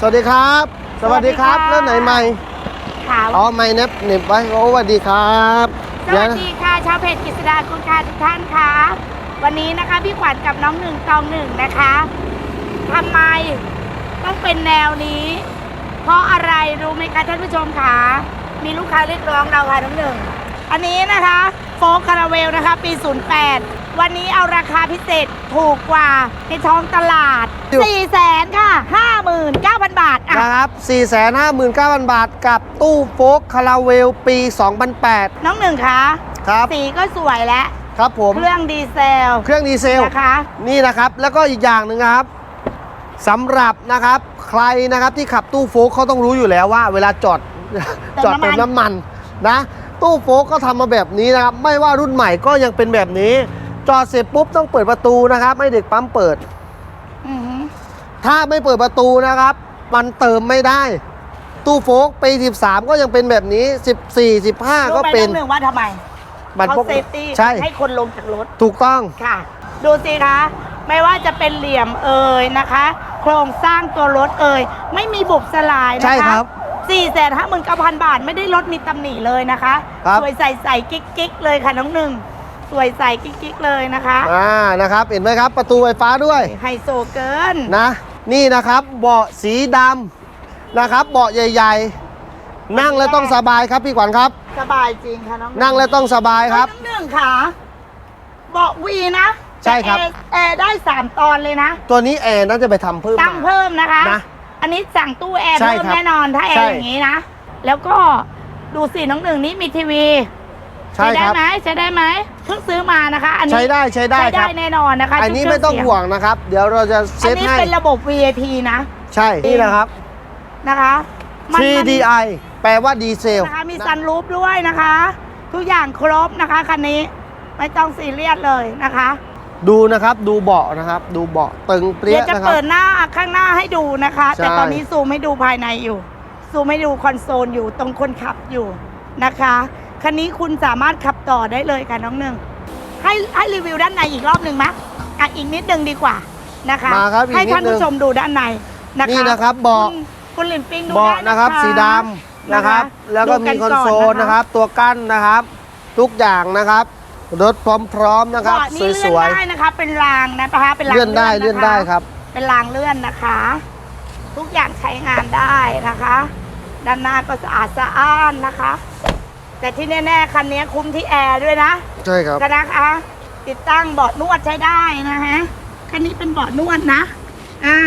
สวัสดีครับ สวัสดีครับสวัสดีค่ะแล้วไหนไม่ค่ะอ๋อไม่เน็บเหน็บไว้โอ้สวัสดีครับสวัสดีค่ะชาวเพจกฤษดาคุณค่ะทุกท่านคะวันนี้นะคะพี่ขวัญกับน้องหนึ่งตองหนึ่งนะคะทำไมต้องเป็นแนวนี้ เพราะอะไรรู้ไหมคะท่านผู้ชมคะมีลูกค้าเรียกร้องเราค่ะน้องหนึ่งอันนี้นะคะโฟกคาราเวลนะคะ ปี 08 วันนี้เอาราคาพิเศษถูกกว่าในท้องตลาด4แสนค่ะ59,000บาทอะนะ ครับ 459,000 บาทกับตู้โฟกคาราเวลปี 2008 น้องหนึ่งคะครับ สีก็สวยแล้วครับผม เครื่องดีเซล เครื่องดีเซลนะคะ นี่นะครับ แล้วก็อีกอย่างหนึ่งนะครับสำหรับนะครับ ใครนะครับที่ขับตู้โฟกเขาต้องรู้อยู่แล้วว่า เวลาจอดเติมจอดน้ำมันเติมน้ำมันนะ ตู้โฟกก็ทำมาแบบนี้นะครับ ไม่ว่ารุ่นใหม่ก็ยังเป็นแบบนี้ จอดเสร็จปุ๊บต้องเปิดประตูนะครับให้เด็กปั๊มเปิดอือหือถ้าไม่เปิดประตูนะครับ มันเติมไม่ได้ ตู้โฟกปี13 ก็ยังเป็นแบบนี้ 14 15 ก็รู้ไหมเป็นน้องหนึ่งว่าทำไมบัตรเขาพกเซฟตี้ใช่ ให้คนลงจากรถ ถูกต้อง ค่ะ ดูสิคะ ไม่ว่าจะเป็นเหลี่ยมเอ่ยนะคะ โครงสร้างตัวรถเอ่ยไม่มีบุบสลายนะคะใช่ครับสี่แสนห้าหมื่นเก้าพันบาทไม่ได้ลดมีตำหนิเลยนะคะครับ สวยใส่ใส่กิ๊กกิ๊กเลยค่ะน้องหนึ่งสวยใส่กิ๊กกิ๊กเลยนะคะ อ่านะครับ เห็นไหมครับ ประตูไฟฟ้าด้วยไฮโซเกิน นะ นี่นะครับเบาะสีดำนะครับเบาะใหญ่ๆ นั่งแล้วต้องสบายครับพี่ขวัญครับ สบายจริงค่ะน้องนั่งแล้วต้องสบายครับ น้องหนึ่งค่ะเบาะวีนะใช่ครับ แต่แอแอร์ได้สามตอนเลยนะ ตัวนี้แอร์น่าจะไปทำเพิ่มตั้งมา เพิ่มนะคะ นะอันนี้สั่งตู้แอร์ใช่เพิ่มครับแน่นอนถ้าแอใช่ ร์อย่างนี้นะ แล้วก็ดูสิน้องหนึ่งนี่มีทีวี ใช่ได้ครับ ไหมใช้ได้ไหมเพิ่งซื้อมานะคะ อันนี้ใช้ได้ใช้ได้ใช้คได้รับ แน่นอนนะคะอันนี้ชุดไม่ต้องเครื่ห่วงนะครับ เดี๋ยวเราจะเซอันตนี้ให้เป็นระบบ VIP นะใช่นี่นะครับ นะคะมันมัน TDI แปลว่าดีเซล นะคะมีซันรูฟด้วยนะคะ ทุกอย่างครบนะคะคันนี้ไม่ต้องซีเรียสเลยนะคะดูนะครับดูเบาะนะครับ ดูเบาะตึงเปรี้เดี๋ยยวจะนะครับ เปิดหน้าข้างหน้าให้ดูนะคะ ใช่ แต่ตอนนี้ซูมให้ดูภายในอยู่ซูมให้ดูคอนโซลอยู่ตรงคนขับอยู่นะคะ คันนี้คุณสามารถขับต่อได้เลยค่ะน้องหนึ่งให้ให้รีวิวด้านในอีกรอบหนึ่งไหมอะอีกนิดนึงดีกว่านะคะมาครับอีกให้นิดท่านนึผู้ง ชมดูด้านในนะคะนี่นะครับเบาะคุณคุณหลินปิงดูเบาะได้นะครับสีดำนะครับ แล้วก็มีคอนโซลนะครับ ตัวกั้นนะครับ ทุกอย่างนะครับ รถพร้อมๆนะครับ เบาะนี่สเลื่อวยนได้นะคะ เป็นรางนะคะเป็นๆรางเลื่อนได้เลื่อนได้ะะครับ เป็นรางเลื่อนนะคะ ทุกอย่างใช้งานได้นะคะ ด้านหน้าก็สะอาดสะอ้านนะคะ แต่ที่แน่ๆคันนี้คุ้มที่แอร์ด้วยนะใช่ครับก็นะคะ ติดตั้งเบาะนวดใช้ได้นะฮะคันนี้เป็นเบาะนวดนะอ่า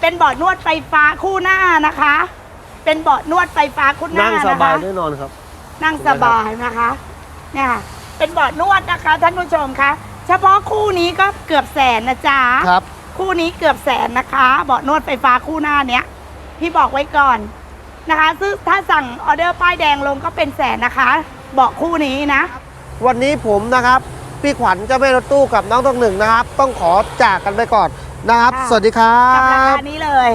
เป็นเบาะนวดไฟฟ้าคู่หน้านะคะ เป็นเบาะนวดไฟฟ้าคู่หน้านั่งนะคะสบายแน่นอนครับ นั่งสบายนะคะเนี่ยค่ะเป็นเบาะนวดนะคะ ท่านผู้ชมคะเฉพาะคู่นี้ก็เกือบแสนนะจ๊ะครับ คู่นี้เกือบแสนนะคะ เบาะนวดไฟฟ้าคู่หน้าเนี้ยพี่บอกไว้ก่อน นะคะ ซึ่งถ้าสั่งออเดอร์ป้ายแดงลงก็เป็นแสนนะคะเบาะคู่นี้นะ วันนี้ผมนะครับ พี่ขวัญเจะไม่รถตู้กับน้องต้องหนึ่งนะครับ ต้องขอจากกันไปก่อนนะครับ ค่ะ สวัสดีครักับราบ คานี้เลย